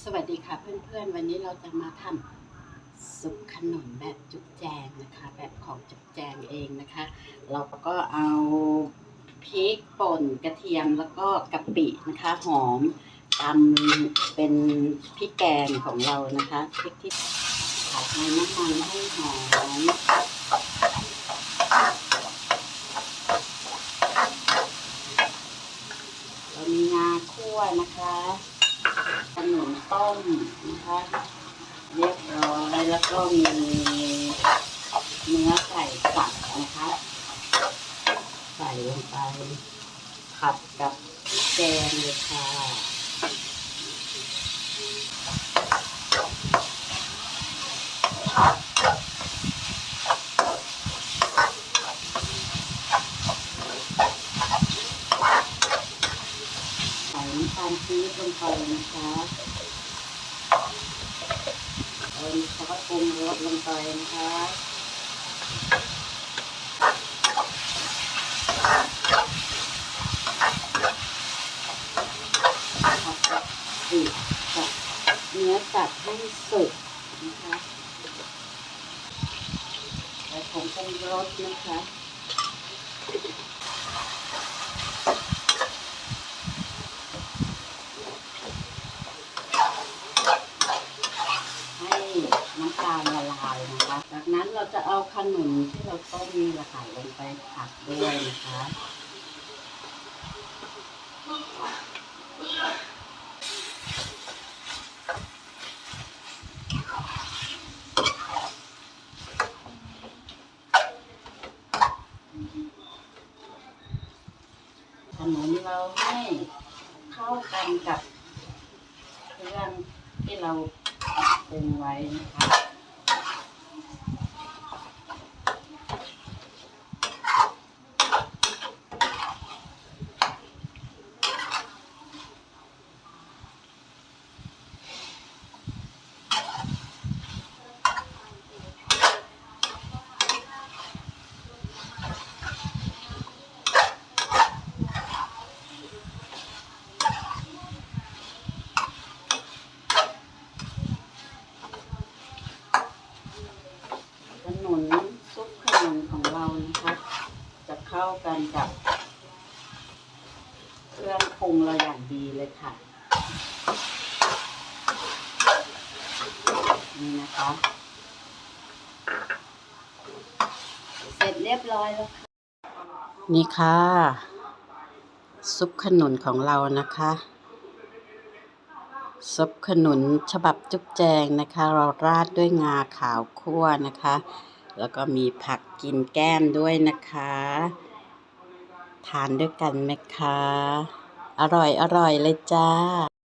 สวัสดีค่ะเพื่อนๆ วันนี้เราจะมาทำซุปขนมแบบจุ๊บแจงนะคะ แบบของจุ๊บแจงเองนะคะ เราก็เอาพริกป่นกระเทียมแล้วก็กะปินะคะหอมตำเป็นพริกแกงของเรานะคะพริกที่ผัดในน้ำมันให้หอมเรามีงาคั่วนะคะ นมต้มนะคะเรียบร้อยแล้วก็มีเนื้อไก่สับนะคะ ใส่ลงไปผัดกับพริกแกงเลยค่ะใส่ น้ำตาลปี๊บลงไปนะคะเอาซอสปรุงรสลงไปนะคะผัดกับปีกกับเนื้อสัตว์ให้สุกนะคะใส่ผงปรุงรสนะคะ ให้น้ำตาลละลายนะคะ จะเอาขนุนที่เราต้มนี่แหละค่ะลงไปผัดด้วยนะคะขนุนเราให้เข้ากันกับเครื่องที่เราปรุงไว้นะคะ ขนุนซุปขนุนของเรานะคะ จะ เข้ากันกับ เครื่องปรุงเราอย่างดีเลยค่ะ นี่นะคะ เสร็จเรียบร้อยแล้วค่ะ นี่ค่ะ ซุปขนุนของเรานะคะซุปขนุนฉบับจุ๊บแจงนะคะ เราราดด้วยงาขาวคั่วนะคะ แล้วก็มีผักกินแก้มด้วยนะคะ ทานด้วยกันไหมคะ อร่อยอร่อยเลยจ้า